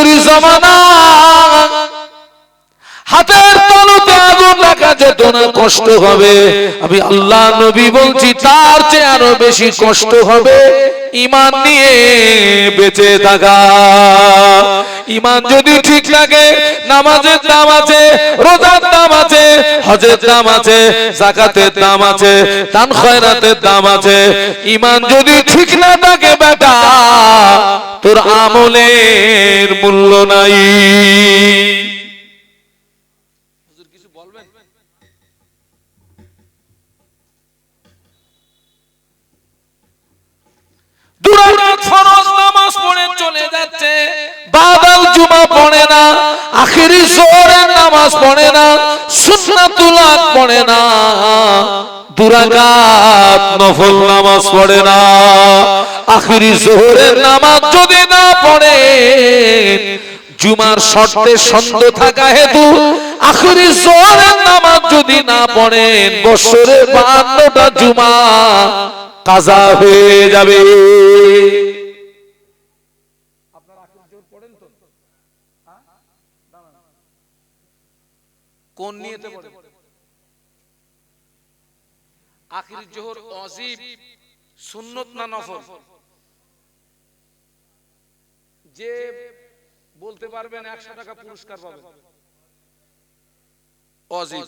যুগের জমানা। হাতের তলুতে আগুন রাখা যেত কষ্ট হবে। আমি আল্লাহ নবী বলছি, তার চেয়ে আরও বেশি কষ্ট হবে। ইমান নিয়ে বেঁচে থাকা। ইমান যদি ঠিক লাগে, নামাজের দাম আছে, রোজার দাম আছে, হজের দাম আছে, জাকাতের দাম আছে, দান খয়রাতের দাম আছে। ইমান যদি ঠিক না থাকে, বেটা, তোর আমলের মূল্য নাই। নামাজ পড়ে না নামাজ না পড়ে নফল নামাজ পড়ে না, আখিরি জোহরের নামাজ যদি না পড়ে, জুমার শর্তে সন্দ থাকা হেতু আখিরি জোহরের নামাজ যদি না পড়েন বছরে বান্নটা জুমা কাজা হয়ে যাবে। কোন নিয়েতে পড়ে আখির জোহর অজিব সুন্নত না নফল? যে বলতে পারবেন একশো টাকা পুরস্কার পাবেন। অজিব।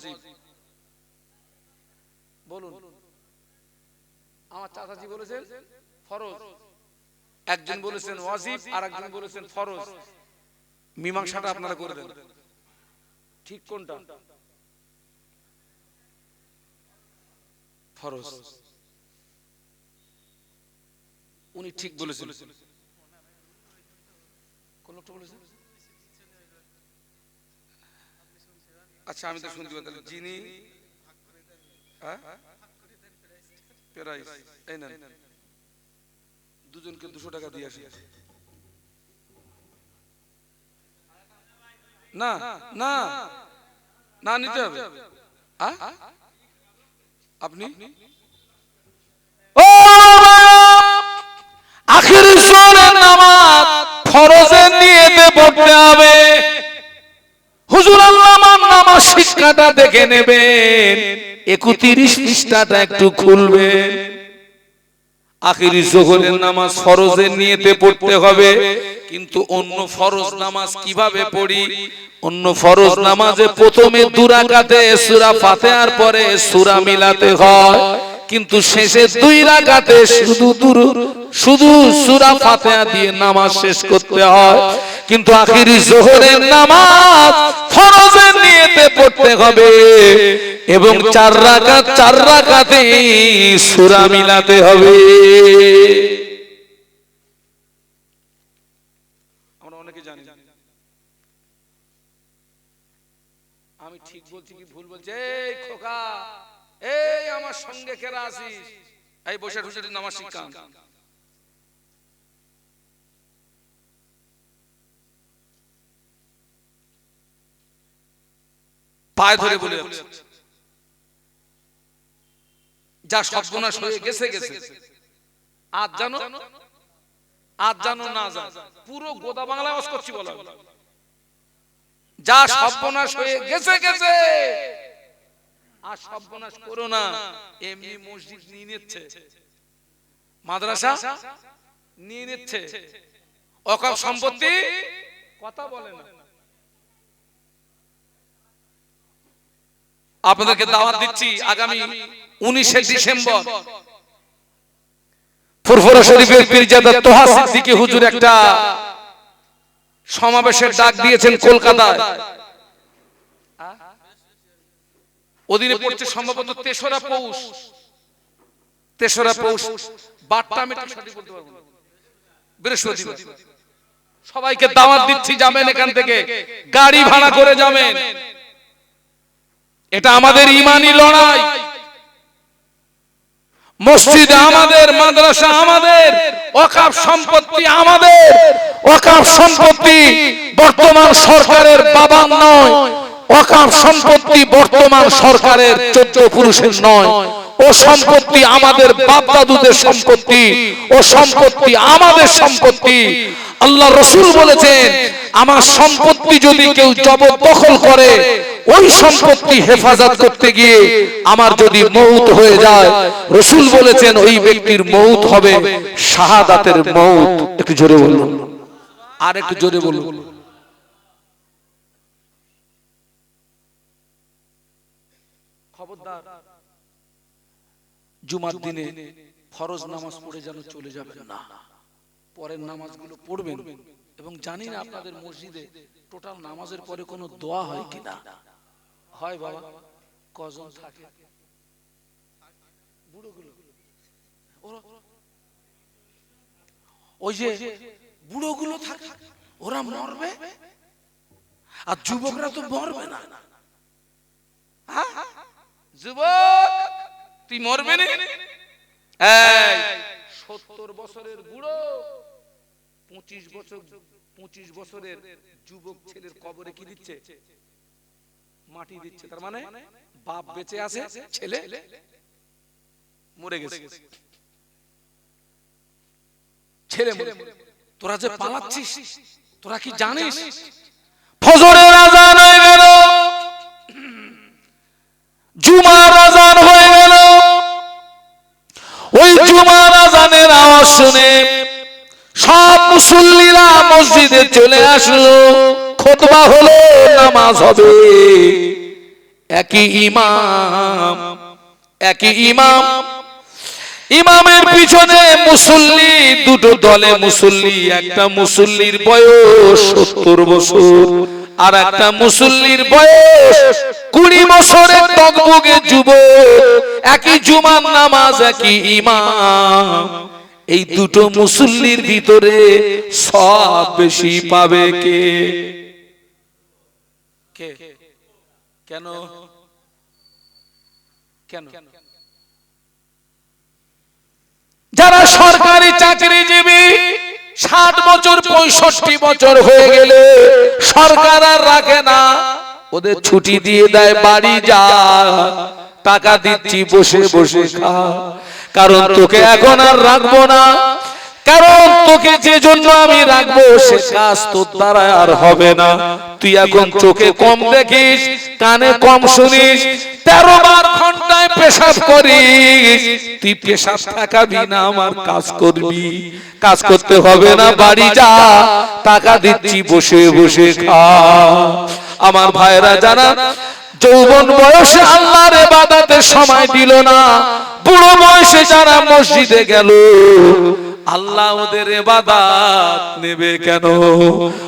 বলুন আমার চাচাজি বলেছেন ফরজ। একজন বলেছেন ওয়াজিব আর একজন বলেছেন ফরজ। মীমাংসাটা আপনারা করে দেন। ঠিক কোনটা? ফরজ। উনি ঠিক বলেছেন। কোন লোকটা বলেছেন? আচ্ছা আমি তো শুনতে পাই যিনি হ্যাঁ? প্রাইস। এই নেন। দুজনকে দুশো টাকা দিয়ে আসি। না না না। নিতে হবে। আপনি? ও! আখিরি জোহরের নামাজ ফরজের নিয়েতে পড়তে হবে। হুজুর আল্লাহ আমার নামাজ শিক্ষাটা দেখে নেবেন। একত্রিশ পৃষ্ঠাটা একটু খুলবেন। আখিরি জোহরের নামাজ ফরজের নিয়েতে পড়তে হবে। কিন্তু অন্য ফরজ নামাজ কীভাবে পড়ি? অন্য ফরজ নামাজে প্রথমে দুরাকাতে সূরা ফাতিহার পরে সূরা মিলাতে হয়। কিন্তু শেষে দুই রাকাতে শুধু শুধু সূরা ফাতিহা দিয়ে নামাজ শেষ করতে হয়। কিন্তু আখিরি জোহরের নামাজ ফরজের নিয়েতে পড়তে হবে। এবং চার রাকাত, চার রাকাতে সূরা মিলাতে হবে। এই আমার সঙ্গে কেরা আছিস? এই বসে বসে নামাজ শিক্ষা। পায়ে ধরে বলে যা সর্বনাশ হয়ে গেছে গেছে। আজ জানো? আজ জানো? না জানো? পুরো গোদা বাংলা আওয়াজ করছি বলা। যা সর্বনাশ হয়ে গেছে গেছে। আর সর্বনাশ করো না। এমনি মসজিদ নিয়ে নিচ্ছে। মাদ্রাসা নিয়ে নিচ্ছে। অকাপ সম্পত্তি কথা বলে না। আপনাদেরকে দাওয়াত দিচ্ছি আগামী উনিশে ডিসেম্বর। ফুরফুরা শরীফের পীরজাদা তোহা সিদ্দিকী হুজুর একটা সমাবেশের ডাক দিয়েছেন কলকাতায়। অধীনে পড়ছে সম্ভবত তেসরা পৌষ। তেসরা পৌষ। বৃহস্পতিবার। সবাইকে দাওয়াত দিচ্ছি যাবেন এখান থেকে। গাড়ি ভাড়া করে যাবেন। এটা আমাদের ইমানি লড়াই। মসজিদ আমাদের, মাদ্রাসা আমাদের অকাপ সম্পত্তি আমাদের। অকাপ সম্পত্তি বর্তমান সরকারের বাবা নয় অকাপ সম্পত্তি বর্তমান সরকারের চোদ্দ পুরুষের নয়। ও সম্পত্তি আমাদের বাপ দাদুদের সম্পত্তি, ও সম্পত্তি আমাদের সম্পত্তি। আল্লাহ রসুল বলেছেন, আমার সম্পত্তি যদি কেউ জবরদখল করে ওই সম্পত্তি হেফাজত করতে গিয়ে আমার যদি মৌত হয়ে যায়, রসুল বলেছেন ওই ব্যক্তির মৌত হবে শাহাদাতের মৌত। একটু জোরে বলুন। আর একটু জোরে বলুন। জুমার দিনে ফরজ নামাজ পড়ে যেন চলে যাবেন না। পরের নামাজগুলো পড়বেন এবং জানি না আপনাদের মসজিদে টোটাল নামাজের পরে কোনো দোয়া হয় কিনা। হয় বাবা কজন থাকে? বুড়োগুলো। ওই যে বুড়োগুলো থাকে ওরা মরবে? আর যুবকরা তো মরবে না। হ্যাঁ? যুবক তুই মরবে না। সত্তর বছরের বুড়ো পঁচিশ বছর পঁচিশ বছরের যুবক ছেলের কবরে কি দিচ্ছে? মাটি দিচ্ছে তার মানে বাপ বেঁচে আছে ছেলে মরে গেছে। ছেলে মরে তোরা যে পালাচ্ছিস তোরা কি জানিস? ফজরের আজান হয়ে গেল। জুমার আজান হয়ে গেল। ওই জুমার আজানের আওয়াজ শুনে সব মুসল্লিরা মসজিদে চলে আসলো। খোতবা হলো নামাজ হবে। একই ইমাম একই ইমাম। ইমামের পিছনে মুসল্লি, দুটো দলে মুসল্লি, একটা মুসল্লির বয়স সত্তর বছর, আর একটা মুসল্লির বয়স কুড়ি বছরের টকবগে যুব একই জুমার নামাজ, একই ইমাম। এই দুটো মুসল্লির ভিতরে সব বেশি পাবে কে? কে? কেন? কেন? যারা সরকারি চাকরিজীবী, ষাট বছর, পঁয়ষট্টি বছর হয়ে গেলে সরকার আর রাখে না। ওদের ছুটি দিয়ে দেয় বাড়ি যা, টাকা দিচ্ছি, বসে বসে খা। কারণ তোকে এখন আর রাখব না। কারণ তোকে যে জন্য আমি রাখব সে কাজ তোর দ্বারা আর হবে না। তুই এখন চোখে কম দেখিস কানে কম শুনিস তেরো বার ঘন্টায় পেশাব করিস। তুই পেশাব থাকাবি না আমার কাজ করবি। কাজ করতে হবে না বাড়ি যা। টাকা দিচ্ছি বসে বসে খা। আমার ভাইরা জানা যৌবন বয়সে আল্লাহর এবাদাতে সময় দিল না। বুড়ো বয়সে যারা মসজিদে গেল। আল্লাহ ওদের এবাদাত নেবে কেন?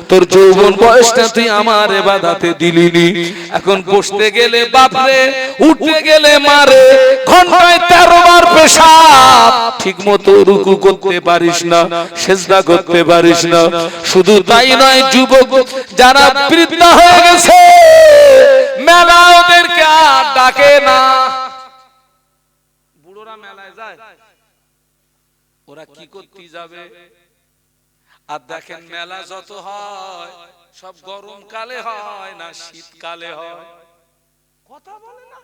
তোর যৌবন বয়সটা তুই আমার এবাদাতে দিলিনি এখন বসতে গেলে বাপরে উঠতে গেলে মারে। ঘন্টায় তেরো বার পেশাব। ঠিক মতো রুকু করতে পারিস না সেজদা করতে পারিস না। শুধু তাই নয় যুবক যারা বৃদ্ধা হয়ে গেছে মেলা ওদেরকে আর ডাকে না বুড়োরা মেলায় যায় ওরা কি করতে যাবে? আর দেখেন মেলা যত হয় সব গরম কালে হয় না শীতকালে হয়। কথা বলে না।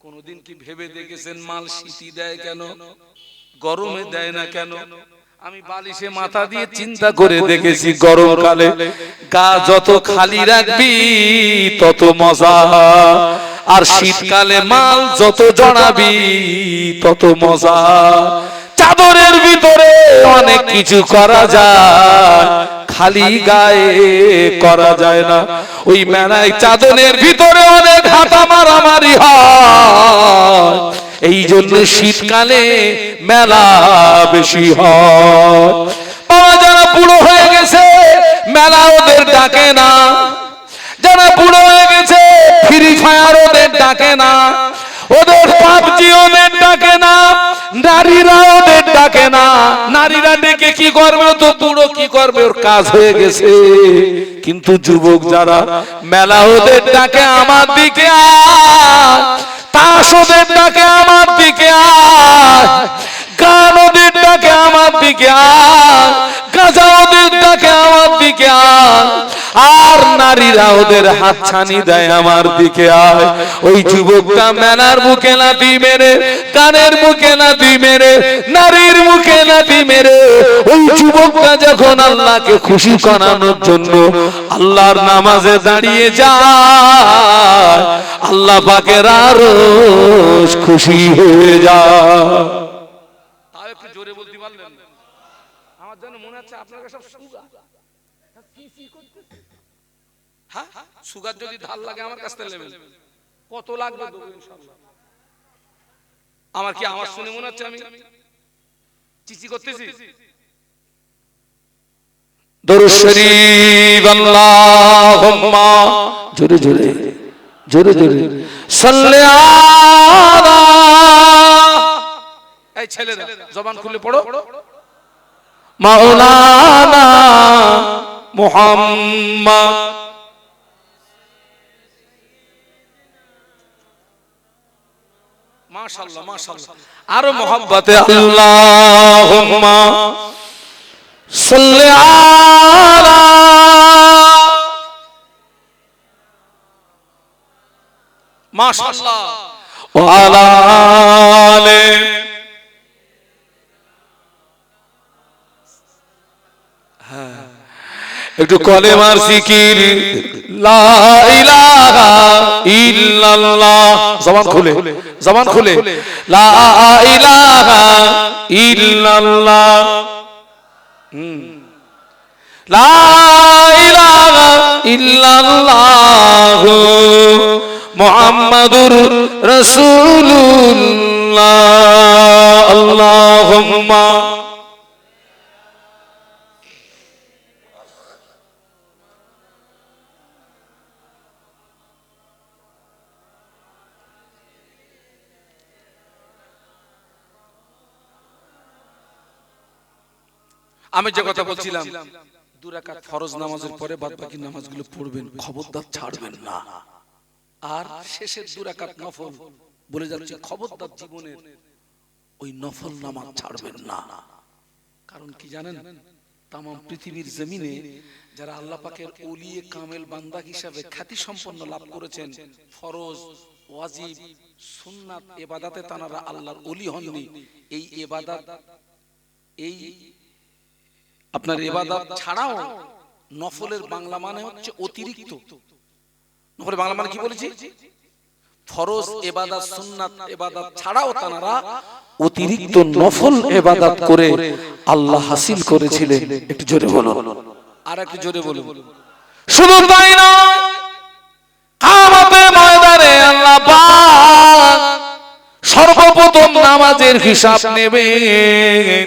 কোনদিন কি ভেবে দেখেছেন মাল শীতি দেয় কেন? গরমে দেয় না কেন? আমি বালিশে মাথা দিয়ে চিন্তা করে দেখেছি গরমকালে। গা যত খালি রাখবি তত মজা। আর শীতকালে মাল যত জড়াবি তত মজা। চাদরের ভিতরে অনেক কিছু করা যায় খালি গায়ে করা যায় না। ওই মেলায় চাদরের ভিতরে অনেক হাতা মারামারি হয়। এই জন্য শীতকালে মেলা বেশি হয়। বাবা যারা বুড়ো হয়ে গেছে মেলা ওদের ডাকে না। যারা বুড়ো হয়ে গেছে ফ্রি ফায়ার ওদের ডাকে না। ওদের পাবজি ওদের ডাকে না। নারীরা ওদের ডাকে না। নারীরা ডেকে কি করবে? তো বুড়ো কি করবে? ওর কাজ হয়ে গেছে। কিন্তু যুবক যারা মেলা ওদের ডাকে আমার দিকে আয়। তাস ওদের ডাকে আমার দিকে আয়। গান ওদের ডাকে আমার দিকে আয়। গাজা ডাকে আমার দিকে আর নারীরা ওদের হাত ছানি দেয় আমার দিকে আয়। ওই যুবকটা মুখে মেরে কানের মুখে মেরে নারীর মুখে মেরে। ওই যুবকটা যখন আল্লাহকে খুশি করানোর জন্য আল্লাহর নামাজে দাঁড়িয়ে যায় আল্লাহ পাকের আরও খুশি হয়ে যায়। একটু জোরে বলতে পারলেন? আমার জন্য মনে হচ্ছে সব সুগার যদি ধার লাগে আমার কাছ থেকে নেবেন। কত লাগবে আমার কি আমার শুনে মনে হচ্ছে আমি? চিচি করতেছি আল্লাহুম্মা। জোরে জোরে জোরে জোরে। সাল্লি আলা। এই ছেলেরা জবান খুলে পড়ো। মাওলানা মুহাম্মদ মাশাআল্লাহ মাশাআল্লাহ আরও মহব্বত। বাতে আল্লাহুম্মা সাল্লি আলা মাশাআল্লাহ আলে একটু কলেমার জিকির। জবান খুলে জবান খুলে। মুহাম্মাদুর রাসূলুল্লাহ। আল্লাহুম্মা। আমি যে কথা বলছিলাম দুরাকাত ফরজ নামাজের পরে বাদ বাকি নামাজগুলো পড়বেন খবরদার ছাড়বেন না। আর শেষের দুরাকাত নফল বলে যাচ্ছে খবরদার জীবনের ওই নফল নামাজ ছাড়বেন না। কারণ কি জানেন? তাম পৃথিবীর জমিনে যারা আল্লাহ পাকের ওলিয়ে কামেল বান্দা হিসাবে খ্যাতি সম্পন্ন লাভ করেছেন ফরজ ওয়াজিব সুন্নাত এবাদাতে তানারা আল্লাহর ওলি হননি। এই এবাদাত এই আপনার এবাদত ছাড়াও নফলের বাংলা মানে হচ্ছে অতিরিক্ত। নফলের বাংলা মানে কি বলেছি? ফরজ এবাদত সুন্নাত এবাদত ছাড়াও তারা অতিরিক্ত নফল এবাদাত করে আল্লাহ হাসিল করেছিলেন। একটু জোরে বলুন। আর একটু জোরে বলুন। শুধু তাই নয় কামতে ময়দানে আল্লাহ পাক সর্বপ্রথম নামাজের হিসাব নেবেন।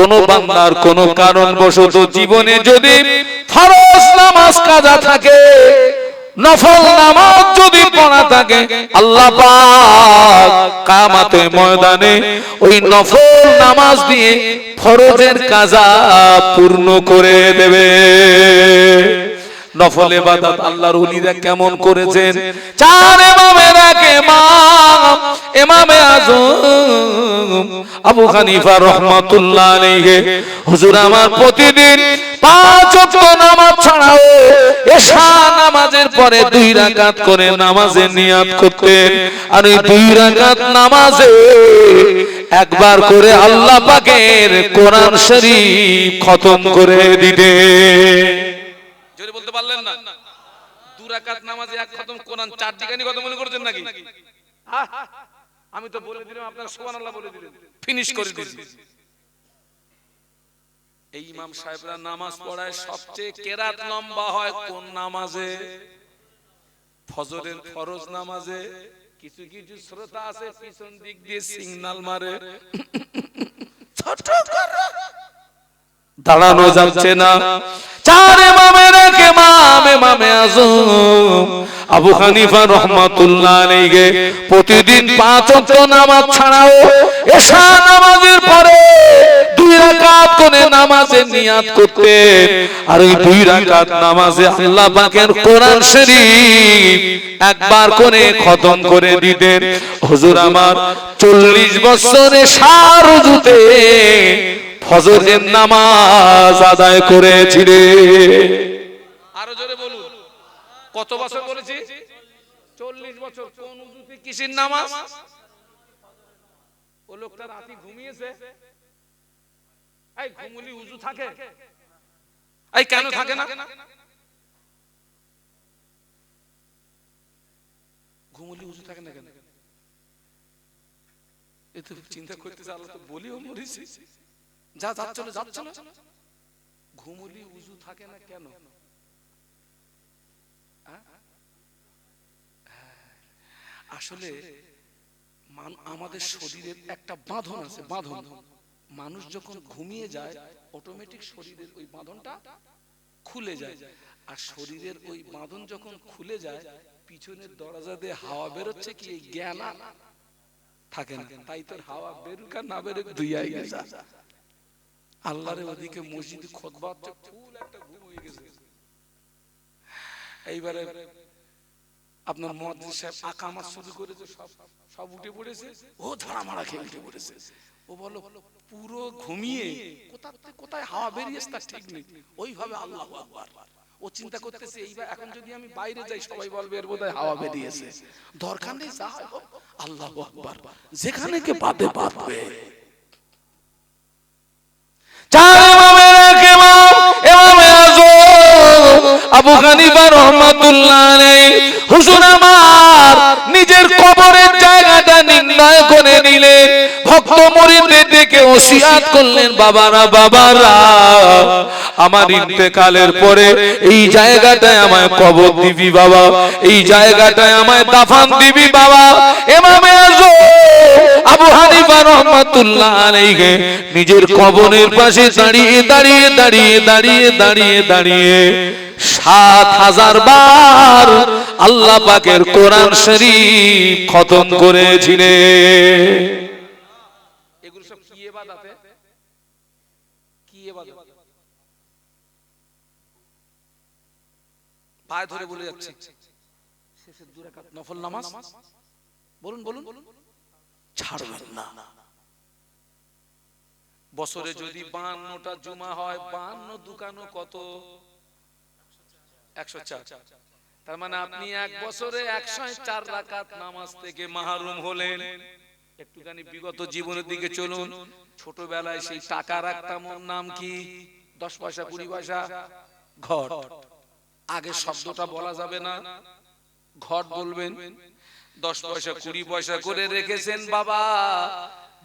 কোন বান্দার কোন কারণ বশত জীবনে যদি ফরজ নামাজ কাজা থাকে, নফল নামাজ যদি পড়া থাকে, আল্লাহ পাক কামাতে ময়দানে ওই নফল নামাজ দিয়ে ফরজের কাজা পূর্ণ করে দেবে। নফল ইবাদত আল্লাহর ওলিরা কেমন করেছেন? চার ইমামের এক ইমাম। ইমামে আজম আবু হানিফা রাহমাতুল্লাহ আলাইহি। হুজুর আমার প্রতিদিন পাঁচ ওয়াক্ত নামাজ ছাড়াও এশা নামাজের পরে দুই রাকাত করে নামাজে নিয়াত করতেন। আর ওই দুই রাকাত নামাজে একবার করে আল্লাহ পাকের কোরআন শরীফ খতম করে দিতেন। জোরে বলতে পারলেন না। দুরাকাত নামাজে এক খতম কোরআন চার দিকানি কথা মনে করছেন নাকি? আমি তো বলে দিলাম আপনারা সুবহানাল্লাহ বলে দিলেন। ফিনিশ করে দিলেন এই ইমাম সাহেবরা নামাজ পড়ায় সবচেয়ে কেরাত লম্বা হয় কোন নামাজে? ফজরের ফরজ নামাজে। কিছু কিছু শ্রোতা আছে পিছন দিক দিয়ে সিগন্যাল মারে। ছোট করে। দাঁড়ানো যাচ্ছে না। চার ইমামের এক ইমাম ইমামে আজম। আবু হানিফা রহমাতুল্লাহ আলাইহি প্রতিদিন পাঁচ ওয়াক্ত নামাজ ছাড়াও এশা নামাজের পরে দুই রাকাত করে নামাজে নিয়াত করতেন আর ওই দুই রাকাত নামাজে আল্লাহ পাকের কোরআন শরীফ একবার করে খতম করে দিতেন। হুজুর আমার চল্লিশ বছরে সার জুতে ফজরের নামাজ আদায় করেছিলে। আরও আরও জোরে বলুন। কত বছর বলেছি চল্লিশ বছর। কোন উজুতে কিসির নামাজ? ও লোকটা রাতে ঘুমিয়েছে। এই ঘুমুলি উজু থাকে। এই কেন থাকে না? ঘুমুলি উজু থাকে না কেন? এ তো চিন্তা করতেছে আল্লাহ তো বলিও মরিছি। যা যাচ্ছিল যাচ্ছিল ঘুমুলি উজু থাকে না কেন? হ্যাঁ? আসলে আমাদের শরীরের একটা বাঁধন আছে, বাঁধন। মানুষ যখন ঘুমিয়ে যায় অটোমেটিক শরীরের ওই বাঁধনটা খুলে যায়। আর শরীরের ওই বাঁধন যখন খুলে যায়, পিছনের দরজা দিয়ে হাওয়া বেরোচ্ছে কি? জ্ঞান থাকে না। তাই তোর হাওয়া বেরুক আর না বেরুক দুই গেছে আল্লাহরে ওদিকে মসজিদ খোদবা ফুল একটা ঘুম হয়ে গেছে। এইবারে আপনার মহাদিস সাহেব আকামাত শুরু করেছে, সব সব উঠে পড়েছে। ও ধারা মারা খেয়ে উঠে পড়েছে। ও বলো পুরো ঘুমিয়ে কোথা থেকে কোথায় হাওয়া বেরিয়েছে তার ঠিক নেই। ওইভাবে আল্লাহ ও চিন্তা করতেছে, এইবার এখন যদি আমি বাইরে যাই, সবাই বলবে এর বোধহয় হাওয়া বেরিয়েছে। দরকার নেই, যা আল্লাহ আকবার। যেখানে কে পাবে পাবে চার ইমামের আবু হানিফা রহমাতুল্লাহ হুজুর আমার নিজের কবরের জায়গাটা নির্ণয় করে নিলেন। ভক্ত মরিদদের ডেকে ওসিয়াত করলেন, বাবারা বাবারা, আমার ইন্তেকালের পরে এই জায়গাটায় আমায় কবর দিবি বাবা, এই জায়গাটায় আমায় দাফান দিবি বাবা। এমামে আজম আবু হানিফা রহমাতুল্লাহ আলাইহি নিজের কবরের পাশে দাঁড়িয়ে দাঁড়িয়ে দাঁড়িয়ে দাঁড়িয়ে দাঁড়িয়ে দাঁড়িয়ে সাত হাজার বার আল্লাহ পাকের কোরআন শরীফ খতম করেছিলেন। এগুলো সব কি এবাদাতে কি এবাদত? পায়ে ধরে বলে যাচ্ছি। শেষের দু রাকাত নফল নামাজ। বলুন বলুন। ছাড়বেন না। বছরে যদি বান্নটা জুমা হয়, বান্ন দুকানো কত? একশো চার। তার মানে আপনি এক বছরে একশো চার রাকাত নামাজ থেকে মাহরুম হলেন। একটুখানি বিগত জীবনের দিকে চলুন। ছোটবেলায় সেই টাকা রাখতাম নাম কি? দশ পয়সা কুড়ি পয়সা। ঘট আগে শব্দটা বলা যাবে না। ঘট বলবেন দশ পয়সা কুড়ি পয়সা করে রেখেছেন বাবা।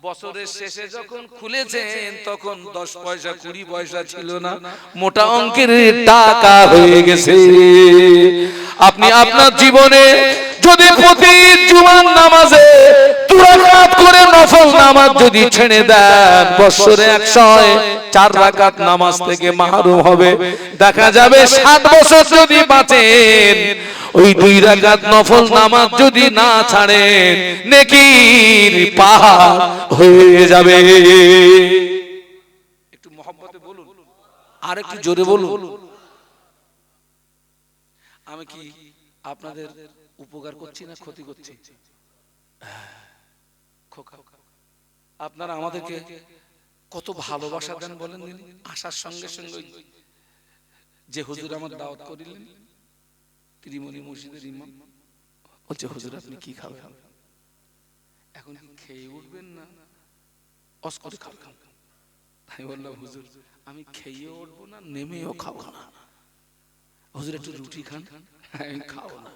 বছরের শেষে যখন খুলেছেন তখন দশ পয়সা কুড়ি পয়সা ছিল না। মোটা অঙ্কের টাকা হয়ে গেছে। আপনি আপনার জীবনে যদি প্রতি জুমান নামাজে নফল নামাজ যদি ছেড়ে দেন বছরে দেখা যাবে সাত বছর যদি বাঁচেন, ওই দুই রাকাত নফল নামাজ যদি না ছাড়েন, নেকির পাহাড় হয়ে যাবে। একটু মহব্বতে বলুন, আর একটু জোরে বলুন। আমি কি আপনাদের উপকার করছি না ক্ষতি করছি? খোকা আপনারা আমাদেরকে কত ভালোবাসা দেন বলেন আসার সঙ্গে সঙ্গে যে হুজুর আমার দাওয়াত করিলেন, ত্রিমণি মসজিদের ইমাম, বলছে, হুজুর, আপনি কি খাবেন? এখন খেয়ে উঠবেন না? অস করে খাবেন আমি বললাম, হুজুর, আমি খেয়েও উঠবো না, নেমেও খাব না। হুজুর, একটু রুটি খান? আমি খাব না।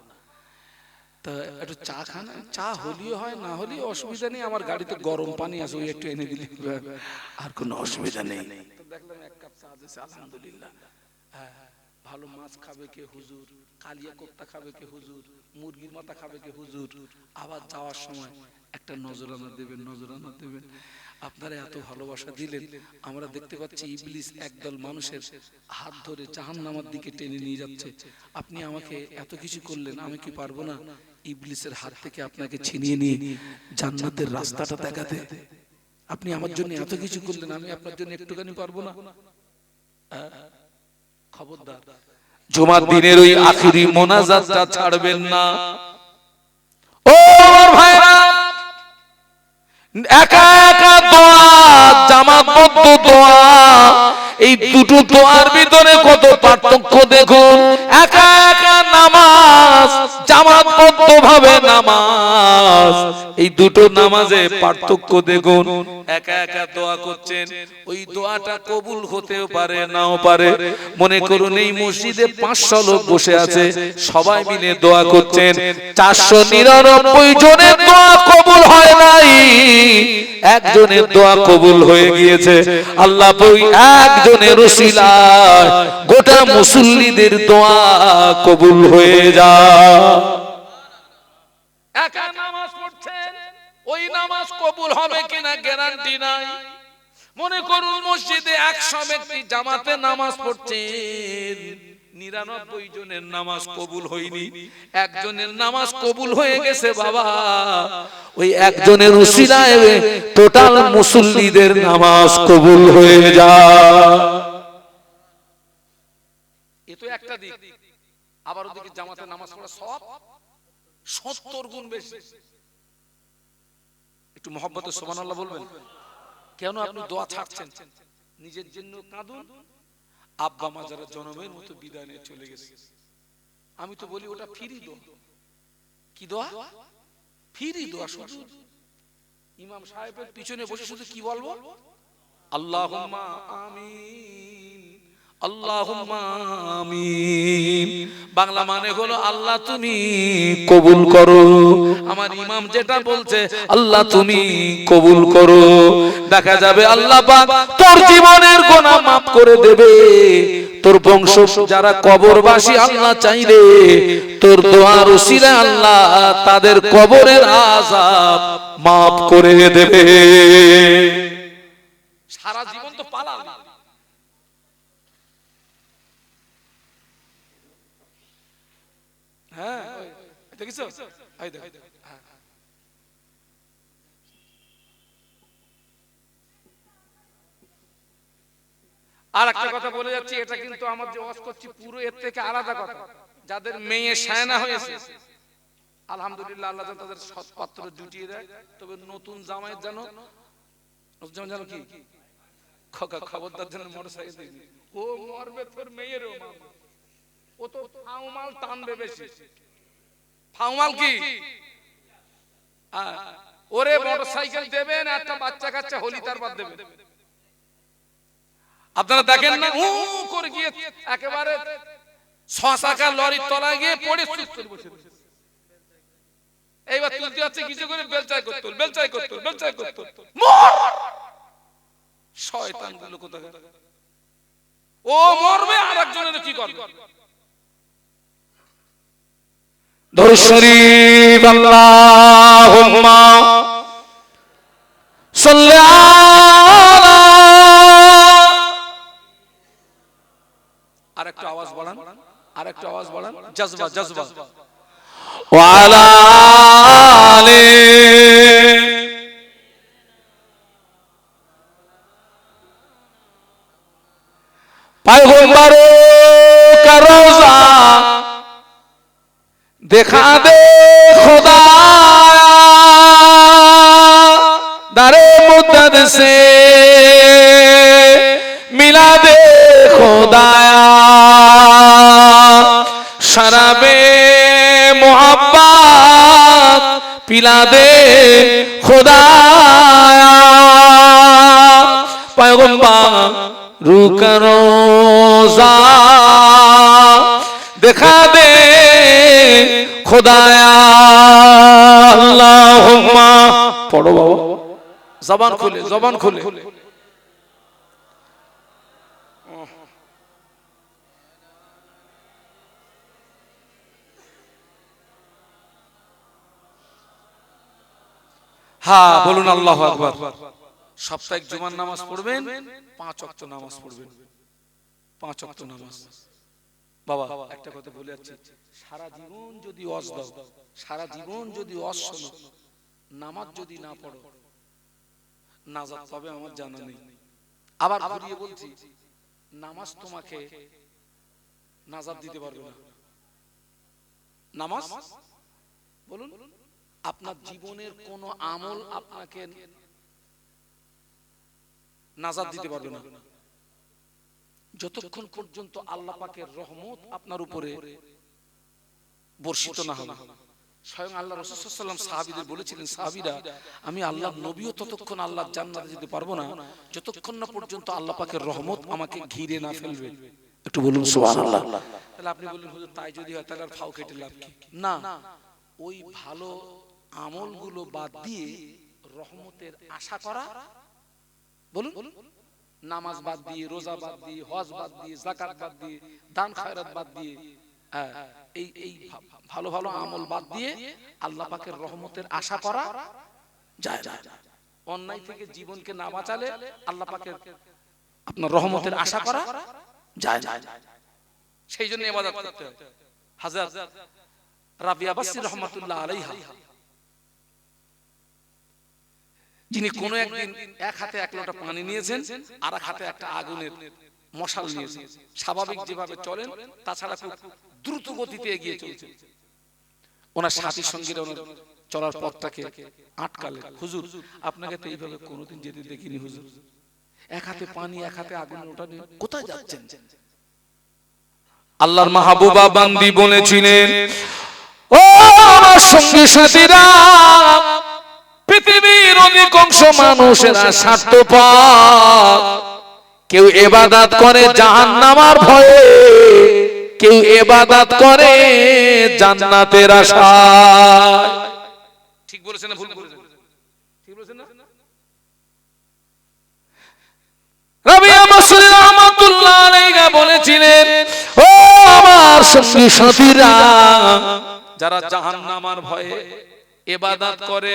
তা একটু চা খান। চা হলেও হয় না হলেও অসুবিধা নেই আমার গাড়িতে গরম পানি আছে ওই একটু এনে দিলে আর কোনো অসুবিধা নেই। দেখলাম এক কাপ চা দিয়েছে আলহামদুলিল্লাহ। হ্যাঁ, ভালো মাছ খাবে কে হুজুর কালিয়া কোপ্তা খাবে কে হুজুর মুরগির মাথা খাবে কে হুজুর আবার যাওয়ার সময় একটা নজরানা দেবেন নজরানা দেবেন। আপনারা এত ভালোবাসা দিলেন আমরা দেখতে পাচ্ছি ইবলিস একদল মানুষের হাত ধরে জাহান্নামার দিকে টেনে নিয়ে যাচ্ছে। আপনি আমাকে এত কিছু করলেন আমি কি পারব না? ইবলিসের হাত থেকে আপনাকে ছিনিয়ে নিয়ে জান্নাতের রাস্তাটা দেখাতে। আপনি আমার জন্য এত কিছু করলেন আমি আপনার জন্য একটুখানি পারব না? খবরদার। জুমার দিনের ওই আখিরি মোনাজাতটা ছাড়বেন না। ও আমার ভাইরা! একা একা দোয়া জামাতবদ্ধ দোয়া এই দুটো দোয়ার ভিতরে কত পার্থক্য দেখুন। একা একা নামাজ জামাতবদ্ধ ভাবে নামাজ। এই দুটো নামাজে পার্থক্য দেখুন। একা একা দোয়া করছেন। ওই দোয়াটা কবুল হতেও পারে নাও পারে। মনে করুন এই মসজিদে পাঁচশো লোক বসে আছে। সবাই মিলে দোয়া করছেন। চারশো নিরানব্বই জনের দোয়া কবুল হয় নাই। একজনের দোয়া কবুল হয়ে গিয়েছে। আল্লাহ বই, একজনের গোটা মুসল্লিদের দোয়া কবুল হয়ে ওই নাই। মনে করুন মসজিদে একশো ব্যক্তি জামাতে নামাজ পড়ছেন। নিরানব্বই জনের নামাজ কবুল হয়নি। একজনের নামাজ কবুল হয়ে গেছে বাবা। ওই একজনের উসিলায় টোটাল মুসল্লিদের নামাজ কবুল হয়ে যায় এ তো একটা দিক। আবার ওদিকে জামাতে নামাজ পড়া সব সত্তর গুণ বেশি। একটু মোহাম্মতের সোমান বলবেন। কেন আপনি দোয়া ছাড়ছেন? নিজের জন্য কাঁদুন। আব্বা মা যারা জনমের মতো বিদায় নিয়ে চলে গেছে। আমি তো বলি, ওটা ফিরি দোয়া। কি দোয়া? ফিরি দোয়া শুধু ইমাম সাহেবের পিছনে বসে শুধু কি বলব? আল্লাহ আমিন। বাংলা মানে হলো আল্লাহ তুমি কবুল করো। আমার ইমাম যেটা বলছে আল্লাহ তুমি কবুল করো। দেখা যাবে আল্লাহ তোর জীবনের গোনা মাফ করে দেবে। তোর বংশ যারা কবরবাসী আল্লাহ চাইলে তোর দোয়ার উসিলে আল্লাহ তাদের কবরের আযাব মাফ করে দেবে। সারা জীবন তো পালালি হ্যাঁ দেখিস এই দেখ। হ্যাঁ। আর একটা কথা বলে যাচ্ছি এটা কিন্তু আমার যে ওয়াজ করছি পুরো এর থেকে আলাদা কথা। যাদের মেয়ে সায়না হয়েছে আলহামদুলিল্লাহ আল্লাহ তাদের সৎপাত্র জুটিয়ে দেয়। তবে নতুন জামাইয়ের যেন নতুন জামাই যেন কি? খোকা খবরদার যেন মোটরসাইকেল ও মরবে তোর মেয়েরও ও তো ফাউমাল টানবে বেশি। ফাউমাল কি? ওরে মোটরসাইকেল দেবেন একটা বাচ্চা কাচ্চা হলি তার বাদ দেবেন। আপনারা দেখেন না? উ করে গিয়ে একেবারে ছশাকা লরির তলায় গিয়ে পড়ে সুস্থ বসে। এইবার তুলতে হচ্ছে কিছু করে বেলচাই করতে বেলচাই করতে বেলচাই করতে। শয়তানগুলো কোথায় ও মরবে আর একজনের কি করবে? দরুদ শরীফ আল্লাহুম্মা সাল্লি আলা আর আওয়াজ বাড়ান আরেকটা আওয়াজ বাড়ান জজবা জজবা। ওয়ালা দেখা দে খোদা। দারে মুদ্দত সে মিলা দে খোদা। শরাবে মোহাব্বত পিলা দে খোদা। পয়গম্বর রু করো দেখা দে হ্যাঁ বলুন আল্লাহ আকবার। সাপ্তাহিক জুমার নামাজ পড়বেন, পাঁচ অক্ত নামাজ পড়বেন। পাঁচ অক্ত নামাজ। বাবা, একটা কথা বলে যাচ্ছি সারা জীবন যদি অস দাও সারা জীবন যদি অস নামাজ যদি না পড়ো, নাজাত পাবে আমার জানা নেই। আবার ঘুরিয়ে বলছি, নামাজ তোমাকে নাজাত দিতে পারবে না। নামাজ? বলুন, আপনার জীবনের কোন আমল আপনাকে নাজাত দিতে পারবে না। যতক্ষণ পর্যন্ত আল্লাহ পাকের রহমত আপনার উপরে বর্ষিত না হবে। স্বয়ং আল্লাহ রসুলাম সাহাবিদের বলেছিলেন সাহাবিরা আমি আল্লাহ নবীও ততক্ষণ আল্লাহ জান্নাতে যেতে পারব না। যতক্ষণ না পর্যন্ত আল্লাহ পাকের রহমত আমাকে ঘিরে না ফেলবে। একটু বলুন সুবহানাল্লাহ। তাহলে আপনি বললেন হুজুর তাই যদি হয় তাহলে আর ফাও কেটে লাভ কি? না ওই ভালো আমলগুলো বাদ দিয়ে রহমতের আশা করা। বলুন নামাজ বাদ দিয়ে রোজা বাদ দিয়ে হজ বাদ দিয়ে জাকাত বাদ দিয়ে দান খায়রাত বাদ দিয়ে এই এই ভালো ভালো আমল বাদ দিয়ে আল্লাহ পাকের রহমতের আশা করা যায় যায় অন্যায় থেকে জীবনকে না বাঁচালে আল্লাহ পাকের আপনার রহমতের আশা করা যায় যায় সেই জন্য ইবাদত করতে হয় হাজার রাবিয়া বাসির রহমাতুল্লাহ আলাইহা, যিনি কোনো একদিন এক হাতে এক লোটা পানি নিয়েছেন, আর এক হাতে একটা আগুনের মশাল নিয়েছেন স্বাভাবিক যেভাবে চলেন তাছাড়া খুব দ্রুত গতিতে এগিয়ে চলছেন। ওনার সাথী সঙ্গীরা ওনার চলার পথটাকে আটকালেন। হুজুর আপনাকে তো এইভাবে কোনোদিন যেতে দেখিনি হুজুর। এক হাতে পানি এক হাতে আগুন ওটা নিয়ে কোথায় যাচ্ছেন? আল্লাহর মাহবুবা বান্দি বলেছিলেন ও আমার সঙ্গী সাথীরা পৃথিবীর অধিকাংশ মানুষেরা স্বার্থপর। কেউ এবাদাত করে জাহান্নামার ভয়ে কেউ এবাদাত করে জান্নাতের আশায়। ঠিক বলেছেন না ভুল বলেছেন? ঠিক বলেছেন না? রাবিয়া মাসুদ রহমাতুল্লাহ আলাইহা বলেছিলেন ও আমার সঙ্গী সাথীরা যারা জাহান্নামার ভয়ে এবাদাত করে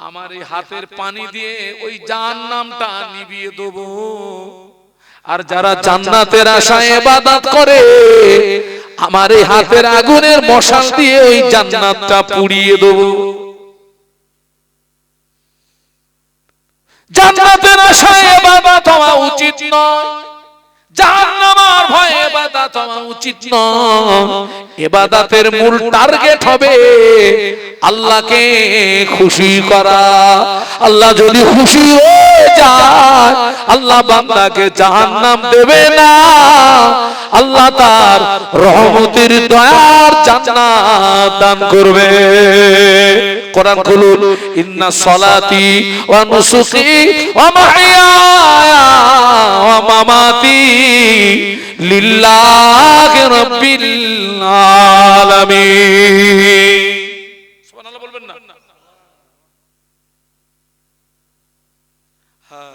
আমার এই হাতের পানি দিয়ে ওই জাহান্নামটা নিভিয়ে দেবো। আর যারা জান্নাতের আশায় ইবাদত করে আমার এই হাতের আগুনের মশাল দিয়ে ওই জান্নাতটা পুড়িয়ে দেব। জান্নাতের আশায় ইবাদত হওয়া উচিত নয়। জাহান্নামের ভয়ে ইবাদত হওয়া উচিত নয়। ইবাদতের মূল টার্গেট হবে আল্লাহকে খুশি করা। আল্লাহ যদি খুশি হয়ে যায় আল্লাহ বান্দাকে জাহান্নাম দেবে না। আল্লাহ তার রহমতের দয়ার জান্নাত দান করবে। কোরআন খুলুন, ইন্না সলাতি ওয়া নুসুকি ওয়া মাহইয়ায়া ওয়া মামাতি লিল্লাহি রাব্বিল আলামিন সুবহানাল্লাহ বলবেন না হ্যাঁ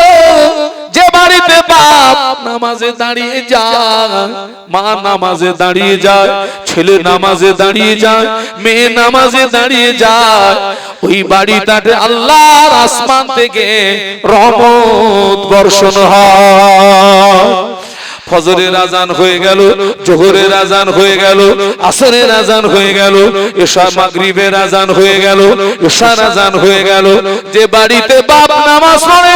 বাপ নামাজে দাঁড়িয়ে যায়, মা নামাজে দাঁড়িয়ে যায়, ছেলে নামাজে দাঁড়িয়ে যায়, মেয়ে নামাজে দাঁড়িয়ে যায়। ওই বাড়িটাতে আল্লাহর আসমান থেকে রহমত বর্ষণ হয়। ফজরের আজান হয়ে গেল, জোহরের আজান হয়ে গেল, আসরের আজান হয়ে গেল, এশা মাগরিবের আজান হয়ে গেল, এশার আজান হয়ে গেল। যে বাড়িতে বাপ নামাজ পড়ে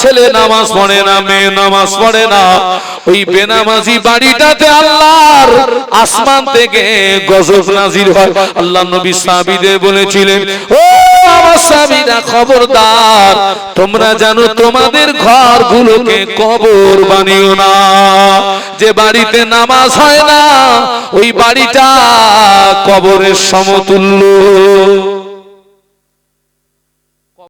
ছেলে নামাজ পড়ে না, মেয়ে নামাজ পড়ে না। ওই বেনামাজি বাড়িটাতে আল্লাহর আসমান থেকে গজব নাজির হয়। আল্লাহ নবী সাহাবীদের বলেছিলেন, ও আমার সাহাবীরা, খবরদার, তোমরা জানো তোমাদের ঘরগুলোকে কবর বানিও না। যে বাড়িতে নামাজ হয় না, ওই বাড়িটা কবরের সমতুল্য।